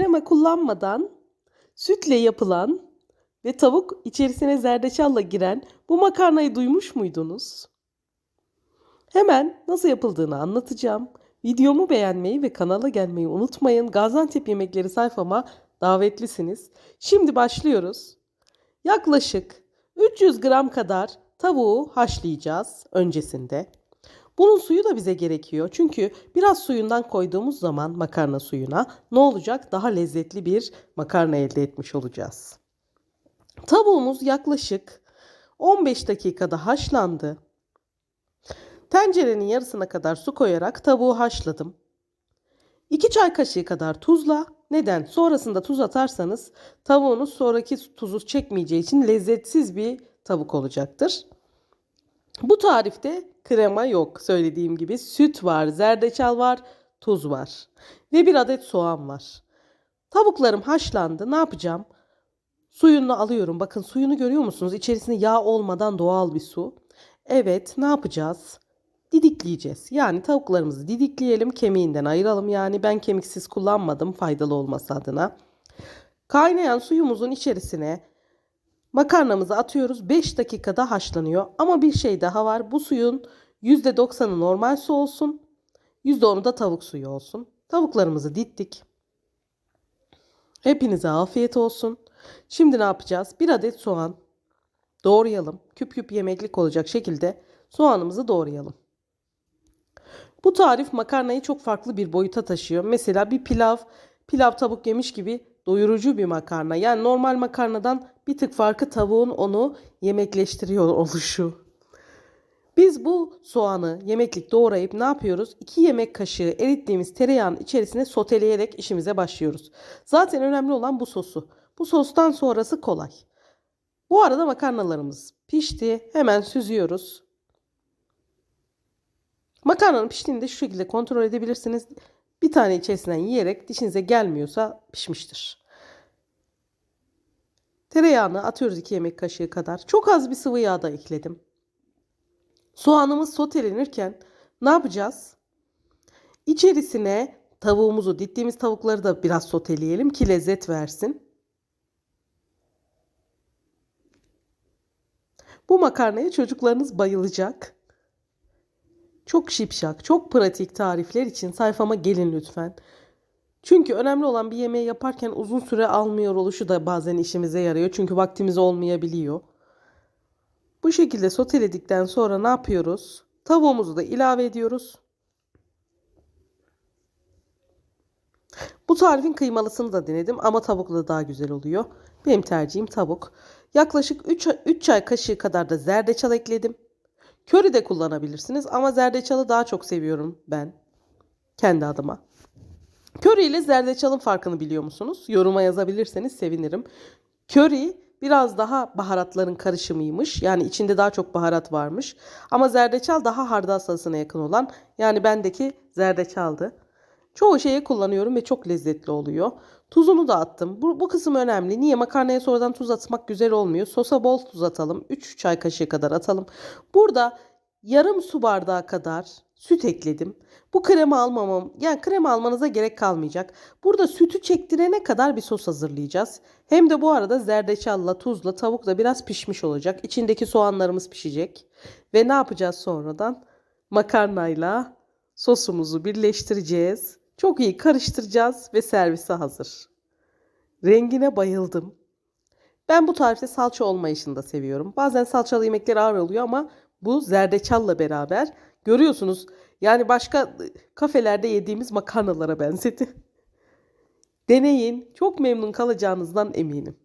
krema kullanmadan sütle yapılan ve tavuk içerisine zerdeçalla giren bu makarnayı duymuş muydunuz? Hemen nasıl yapıldığını anlatacağım. Videomu beğenmeyi ve kanala gelmeyi unutmayın. Gaziantep yemekleri sayfama davetlisiniz. Şimdi başlıyoruz. Yaklaşık 300 gram kadar tavuğu haşlayacağız öncesinde. Bunun suyu da bize gerekiyor. Çünkü biraz suyundan koyduğumuz zaman makarna suyuna ne olacak? Daha lezzetli bir makarna elde etmiş olacağız. Tavuğumuz yaklaşık 15 dakikada haşlandı. Tencerenin yarısına kadar su koyarak tavuğu haşladım. 2 çay kaşığı kadar tuzla. Neden? Sonrasında tuz atarsanız tavuğunuz sonraki tuzu çekmeyeceği için lezzetsiz bir tavuk olacaktır. Bu tarifte krema yok söylediğim gibi. Süt var, zerdeçal var, tuz var ve bir adet soğan var. Tavuklarım haşlandı. Ne yapacağım? Suyunu alıyorum. Bakın suyunu görüyor musunuz? İçerisinde yağ olmadan doğal bir su. Evet, ne yapacağız? Didikleyeceğiz. Yani tavuklarımızı didikleyelim, kemiğinden ayıralım. Yani ben kemiksiz kullanmadım faydalı olması adına. Kaynayan suyumuzun içerisine makarnamızı atıyoruz. 5 dakikada haşlanıyor. Ama bir şey daha var. Bu suyun %90'ı normal su olsun. %10'u da tavuk suyu olsun. Tavuklarımızı dittik. Hepinize afiyet olsun. Şimdi ne yapacağız? Bir adet soğan doğrayalım. Küp küp yemeklik olacak şekilde soğanımızı doğrayalım. Bu tarif makarnayı çok farklı bir boyuta taşıyor. Mesela bir pilav, pilav tavuk yemiş gibi doyurucu bir makarna. Yani normal makarnadan bir tık farkı tavuğun onu yemekleştiriyor oluşu. Biz bu soğanı yemeklik doğrayıp ne yapıyoruz? 2 yemek kaşığı erittiğimiz tereyağın içerisine soteleyerek işimize başlıyoruz. Zaten önemli olan bu sosu. Bu sostan sonrası kolay. Bu arada makarnalarımız pişti. Hemen süzüyoruz. Makarnanın piştiğini de şu şekilde kontrol edebilirsiniz. Bir tane içerisinden yiyerek dişinize gelmiyorsa pişmiştir. Tereyağını atıyoruz 2 yemek kaşığı kadar. Çok az bir sıvı yağ da ekledim. Soğanımız sotelenirken ne yapacağız? İçerisine tavuğumuzu, dittiğimiz tavukları da biraz soteleyelim ki lezzet versin. Bu makarnaya çocuklarınız bayılacak. Çok şipşak, çok pratik tarifler için sayfama gelin lütfen. Çünkü önemli olan bir yemeği yaparken uzun süre almıyor oluşu da bazen işimize yarıyor. Çünkü vaktimiz olmayabiliyor. Bu şekilde soteledikten sonra ne yapıyoruz? Tavuğumuzu da ilave ediyoruz. Bu tarifin kıymalısını da denedim ama tavukla daha güzel oluyor. Benim tercihim tavuk. Yaklaşık 3, 3 çay kaşığı kadar da zerdeçal ekledim. Köri de kullanabilirsiniz ama zerdeçalı daha çok seviyorum ben. Kendi adıma. Köri ile zerdeçalın farkını biliyor musunuz? Yoruma yazabilirseniz sevinirim. Köri biraz daha baharatların karışımıymış. Yani içinde daha çok baharat varmış. Ama zerdeçal daha hardal salısına yakın olan. Yani bendeki zerdeçaldı. Çoğu şeye kullanıyorum ve çok lezzetli oluyor. Tuzunu da attım. Bu, bu kısım önemli. Niye? Makarnaya sonradan tuz atmak güzel olmuyor. Sosa bol tuz atalım. 3 çay kaşığı kadar atalım. Burada yarım su bardağı kadar süt ekledim. Bu krema almamam, yani krema almanıza gerek kalmayacak. Burada sütü çektirene kadar bir sos hazırlayacağız. Hem de bu arada zerdeçalla, tuzla, tavukla biraz pişmiş olacak. İçindeki soğanlarımız pişecek. Ve ne yapacağız sonradan? Makarnayla sosumuzu birleştireceğiz. Çok iyi karıştıracağız ve servise hazır. Rengine bayıldım. Ben bu tarifte salça olmayışını da seviyorum. Bazen salçalı yemekler ağır oluyor ama bu zerdeçalla beraber görüyorsunuz. Yani başka kafelerde yediğimiz makarnalara benzedi. Deneyin. Çok memnun kalacağınızdan eminim.